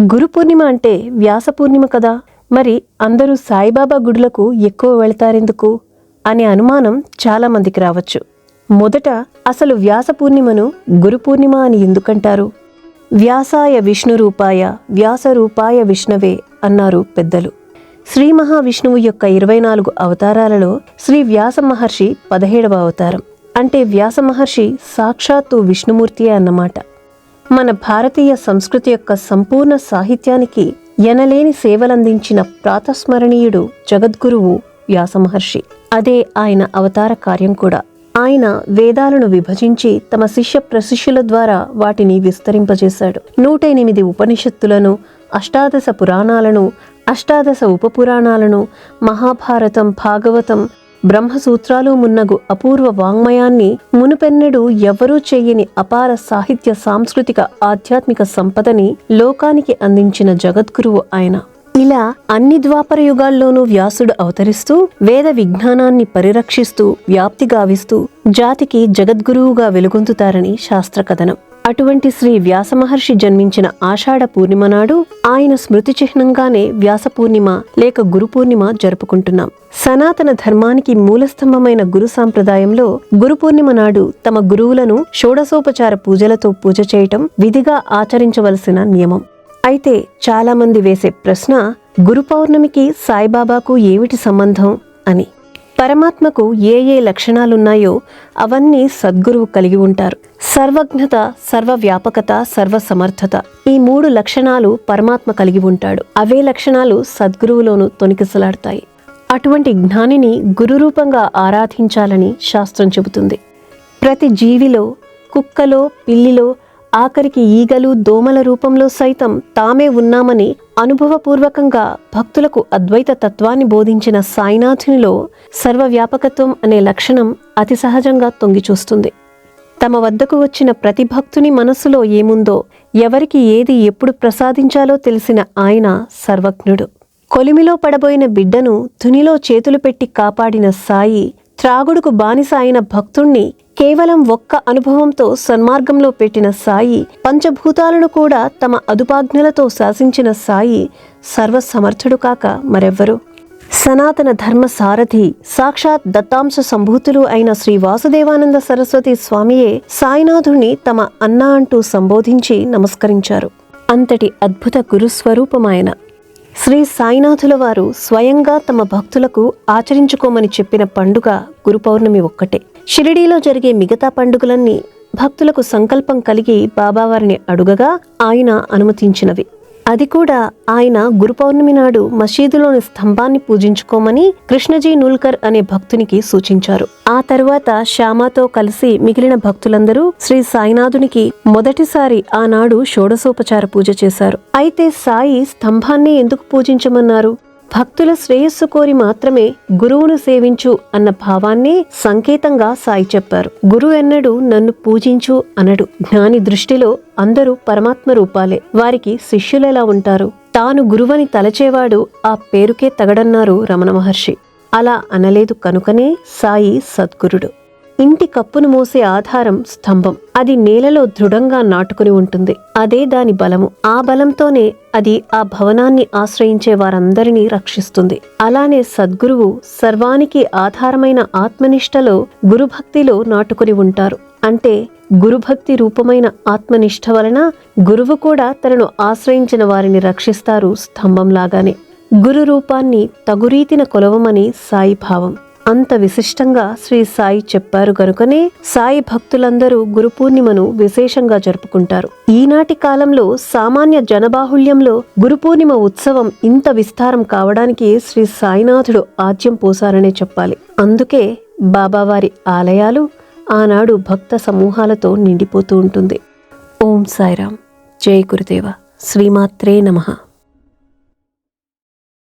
గురు పూర్ణిమ అంటే వ్యాస పూర్ణిమ కదా? మరి అందరూ సాయిబాబా గుడులకు ఎక్కువ వెళతారెందుకు? అనే అనుమానం చాలామందికి రావచ్చు. మొదట అసలు వ్యాస పూర్ణిమను గురు పూర్ణిమ అని ఎందుకంటారు? వ్యాసాయ విష్ణు రూపాయ వ్యాస రూపాయ విష్ణవే అన్నారు పెద్దలు. శ్రీ మహావిష్ణువు యొక్క ఇరవై నాలుగు అవతారాలలో శ్రీ వ్యాస మహర్షి పదిహేడవ అవతారం. అంటే వ్యాస మహర్షి సాక్షాత్తు విష్ణుమూర్తియే అన్నమాట. మన భారతీయ సంస్కృతి యొక్క సంపూర్ణ సాహిత్యానికి ఎనలేని సేవలందించిన ప్రాతస్మరణీయుడు జగద్గురువు వ్యాసమహర్షి. అదే ఆయన అవతార కార్యం కూడా. ఆయన వేదాలను విభజించి తమ శిష్య ప్రశిష్యుల ద్వారా వాటిని విస్తరింపజేశాడు. నూట ఎనిమిది ఉపనిషత్తులను అష్టాదశ పురాణాలను అష్టాదశ ఉపపురాణాలను మహాభారతం భాగవతం బ్రహ్మసూత్రాలు మున్నగు అపూర్వ వాంగ్మయాన్ని మునుపెన్నడు ఎవరూ చెయ్యని అపార సాహిత్య సాంస్కృతిక ఆధ్యాత్మిక సంపదని లోకానికి అందించిన జగద్గురువు ఆయన. ఇలా అన్ని ద్వాపర యుగాల్లోనూ వ్యాసుడు అవతరిస్తూ వేద విజ్ఞానాన్ని పరిరక్షిస్తూ వ్యాప్తి గావిస్తూ జాతికి జగద్గురువుగా వెలుగొందుతారని శాస్త్ర కథనం అటువంటి శ్రీ వ్యాస మహర్షి జన్మించిన ఆషాఢ పూర్ణిమ నాడు ఆయన స్మృతి చిహ్నంగానే వ్యాస పూర్ణిమ లేక గురు పూర్ణిమ జరుపుకుంటున్నాం. సనాతన ధర్మానికి మూలస్తంభమైన గురు సాంప్రదాయంలో గురు పూర్ణిమ నాడు తమ గురువులను షోడసోపచార పూజలతో పూజ చేయటం విధిగా ఆచరించవలసిన నియమం. అయితే చాలామంది వేసే ప్రశ్న గురు పౌర్ణమికి సాయిబాబాకు ఏమిటి సంబంధం అని. పరమాత్మకు ఏ ఏ లక్షణాలున్నాయో అవన్నీ సద్గురువు కలిగి ఉంటారు. సర్వజ్ఞత సర్వవ్యాపకత సర్వసమర్థత ఈ మూడు లక్షణాలు పరమాత్మ కలిగి ఉంటాడు. అవే లక్షణాలు సద్గురువులోనూ తొనికిసలాడతాయి అటువంటి జ్ఞానిని గురురూపంగా ఆరాధించాలని శాస్త్రం చెబుతుంది. ప్రతి జీవిలో కుక్కలో పిల్లిలో ఆఖరికి ఈగలు దోమల రూపంలో సైతం తామే ఉన్నామని అనుభవపూర్వకంగా భక్తులకు అద్వైత తత్వాన్ని బోధించిన సాయినాథునిలో సర్వవ్యాపకత్వం అనే లక్షణం అతి సహజంగా తొంగిచూస్తుంది. తమ వద్దకు వచ్చిన ప్రతి భక్తుని మనస్సులో ఏముందో ఎవరికి ఏది ఎప్పుడు ప్రసాదించాలో తెలిసిన ఆయన సర్వజ్ఞుడు. కొలిమిలో పడబోయిన బిడ్డను తునిలో చేతులు పెట్టి కాపాడిన సాయి త్రాగుడుకు బానిస అయిన భక్తుణ్ణి కేవలం ఒక్క అనుభవంతో సన్మార్గంలో పెట్టిన సాయి పంచభూతాలను కూడా తమ అదుపాజ్ఞలతో శాసించిన సాయి సర్వసమర్థుడు కాక మరెవ్వరు. సనాతన ధర్మ సారథి సాక్షాత్ దత్తాంశ సంభూతులు అయిన శ్రీ వాసుదేవానంద సరస్వతి స్వామియే సాయినాథుణ్ణి తమ అన్నా అంటూ సంబోధించి నమస్కరించారు. అంతటి అద్భుత గురుస్వరూపమాయన శ్రీ సాయినాథుల వారు స్వయంగా తమ భక్తులకు ఆచరించుకోమని చెప్పిన పండుగ గురు పౌర్ణమి ఒక్కటే. షిరిడీలో జరిగే మిగతా పండుగలన్నీ భక్తులకు సంకల్పం కలిగి బాబావారిని అడుగగా ఆయన అనుమతించినవి. అది కూడా ఆయన గురు పౌర్ణమి నాడు మసీదులోని స్తంభాన్ని పూజించుకోమని కృష్ణజీ నూల్కర్ అనే భక్తునికి సూచించారు. ఆ తరువాత శ్యామాతో కలిసి మిగిలిన భక్తులందరూ శ్రీ సాయినాథునికి మొదటిసారి ఆనాడు షోడశోపచార పూజ చేశారు. అయితే సాయి స్తంభాన్ని ఎందుకు పూజించమన్నారు? భక్తుల శ్రేయస్సు కోరి మాత్రమే గురువును సేవించు అన్న భావాన్ని సంకేతంగా సాయి చెప్పారు. గురు ఎన్నడు నన్ను పూజించు అనడు. జ్ఞాని దృష్టిలో అందరూ పరమాత్మ రూపాలే. వారికి శిష్యులెలా ఉంటారు? తాను గురువని తలచేవాడు ఆ పేరుకే తగడన్నారు రమణ మహర్షి. అలా అనలేదు కనుకనే సాయి సద్గురుడు. ఇంటి కప్పును మోసే ఆధారం స్తంభం. అది నేలలో దృఢంగా నాటుకుని ఉంటుంది. అదే దాని బలము. ఆ బలంతోనే అది ఆ భవనాన్ని ఆశ్రయించే వారందరినీ రక్షిస్తుంది. అలానే సద్గురువు సర్వానికి ఆధారమైన ఆత్మనిష్టలో గురుభక్తిలో నాటుకుని ఉంటారు. అంటే గురుభక్తి రూపమైన ఆత్మనిష్ట వలన గురువు కూడా తనను ఆశ్రయించిన వారిని రక్షిస్తారు స్తంభంలాగానే. గురు రూపాన్ని తగురీతిన కొలవమని సాయి భావం. అంత విశిష్టంగా శ్రీ సాయి చెప్పారు గనుకనే సాయి భక్తులందరూ గురు పూర్ణిమను విశేషంగా జరుపుకుంటారు. ఈనాటి కాలంలో సామాన్య జనబాహుళ్యంలో గురు పూర్ణిమ ఉత్సవం ఇంత విస్తారం కావడానికి శ్రీ సాయినాథుడు ఆద్యం పోసారనే చెప్పాలి. అందుకే బాబావారి ఆలయాలు ఆనాడు భక్త సమూహాలతో నిండిపోతూ ఉంటుంది. ఓం సాయిరాం జై గురుదేవ. శ్రీమాత్రే నమః.